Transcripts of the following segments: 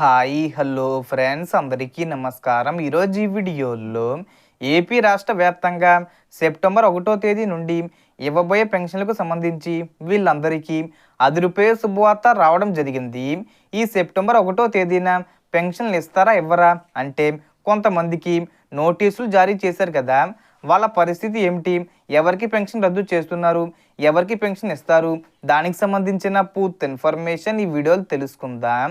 Hi hello friends అందరికీ నమస్కారం. ఈరోజు ఈ వీడియోలో ఏపీ రాష్ట్ర వ్యాప్తంగా సెప్టెంబర్ ఒకటో తేదీ నుండి ఇవ్వబోయే పెన్షన్లకు సంబంధించి వీళ్ళందరికీ అది రూపాయ శుభవార్త రావడం జరిగింది. ఈ సెప్టెంబర్ ఒకటో తేదీన పెన్షన్లు ఇస్తారా ఇవ్వరా అంటే కొంతమందికి నోటీసులు జారీ చేశారు కదా. వాళ్ళ పరిస్థితి ఏమిటి? ఎవరికి పెన్షన్ రద్దు చేస్తున్నారు? ఎవరికి పెన్షన్ ఇస్తారు? దానికి సంబంధించిన పూర్తి ఇన్ఫర్మేషన్ ఈ వీడియోలు తెలుసుకుందాం.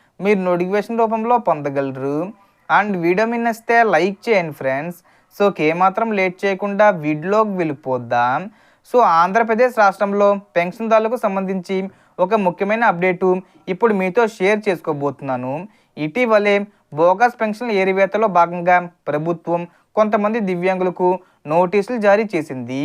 మీరు నోటిఫికేషన్ రూపంలో పొందగలరు. అండ్ వీడియో మీ లైక్ చేయండి ఫ్రెండ్స్. సో ఏమాత్రం లేట్ చేయకుండా వీడియోకి వెళ్ళిపోద్దాం సో ఆంధ్రప్రదేశ్ రాష్ట్రంలో పెన్షన్దారులకు సంబంధించి ఒక ముఖ్యమైన అప్డేటు ఇప్పుడు మీతో షేర్ చేసుకోబోతున్నాను. ఇటీవలే బోగస్ పెన్షన్ ఏరివేతలో భాగంగా ప్రభుత్వం కొంతమంది దివ్యాంగులకు నోటీసులు జారీ చేసింది.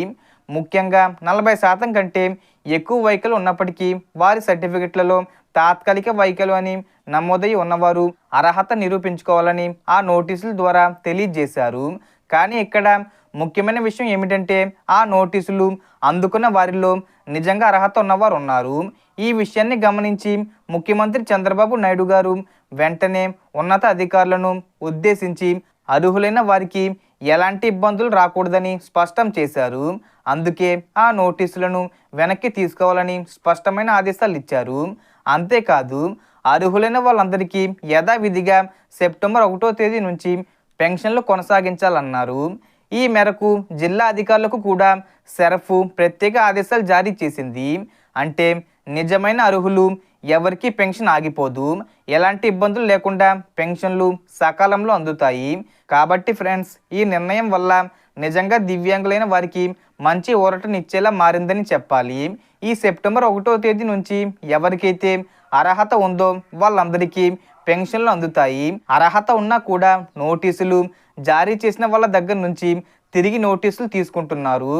ముఖ్యంగా నలభై శాతం కంటే ఎక్కువ వైఖలు ఉన్నప్పటికీ వారి సర్టిఫికెట్లలో తాత్కాలిక వైఖలు అని నమోదై ఉన్నవారు అర్హత నిరూపించుకోవాలని ఆ నోటీసుల ద్వారా తెలియజేశారు. కానీ ఇక్కడ ముఖ్యమైన విషయం ఏమిటంటే ఆ నోటీసులు అందుకున్న వారిలో నిజంగా అర్హత ఉన్నవారు ఉన్నారు. ఈ విషయాన్ని గమనించి ముఖ్యమంత్రి చంద్రబాబు నాయుడు గారు వెంటనే ఉన్నత అధికారులను ఉద్దేశించి అర్హులైన వారికి ఎలాంటి ఇబ్బందులు రాకూడదని స్పష్టం చేశారు. అందుకే ఆ నోటీసులను వెనక్కి తీసుకోవాలని స్పష్టమైన ఆదేశాలు ఇచ్చారు. అంతేకాదు అర్హులైన వాళ్ళందరికీ యథావిధిగా సెప్టెంబర్ ఒకటో తేదీ నుంచి పెన్షన్లు కొనసాగించాలన్నారు. ఈ మేరకు జిల్లా అధికారులకు కూడా సెరఫ్ ప్రత్యేక ఆదేశాలు జారీ చేసింది. అంటే నిజమైన అర్హులు ఎవరికి పెన్షన్ ఆగిపోదు. ఎలాంటి ఇబ్బందులు లేకుండా పెన్షన్లు సకాలంలో అందుతాయి. కాబట్టి ఫ్రెండ్స్ ఈ నిర్ణయం వల్ల నిజంగా దివ్యాంగులైన వారికి మంచి ఊరటనిచ్చేలా మారిందని చెప్పాలి. ఈ సెప్టెంబర్ ఒకటో తేదీ నుంచి ఎవరికైతే అర్హత ఉందో వాళ్ళందరికీ పెన్షన్లు అందుతాయి. అర్హత ఉన్నా కూడా నోటీసులు జారీ చేసిన వాళ్ళ దగ్గర నుంచి తిరిగి నోటీసులు తీసుకుంటున్నారు.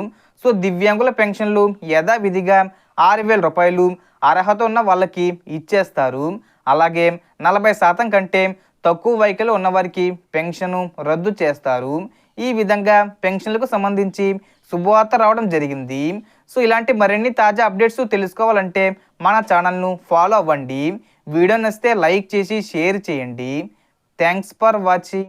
సో దివ్యాంగుల పెన్షన్లు యథావిధిగా ఆరు వేల రూపాయలు అర్హత ఉన్న వాళ్ళకి ఇచ్చేస్తారు. అలాగే నలభై శాతం కంటే తక్కువ వైకలు ఉన్నవారికి పెన్షను రద్దు చేస్తారు. ఈ విధంగా పెన్షన్లకు సంబంధించి శుభవార్త రావడం జరిగింది. సో ఇలాంటి మరిన్ని తాజా అప్డేట్స్ తెలుసుకోవాలంటే మన ఛానల్ను ఫాలో అవ్వండి. వీడియో నచ్చితే లైక్ చేసి షేర్ చేయండి. Thanks for watching.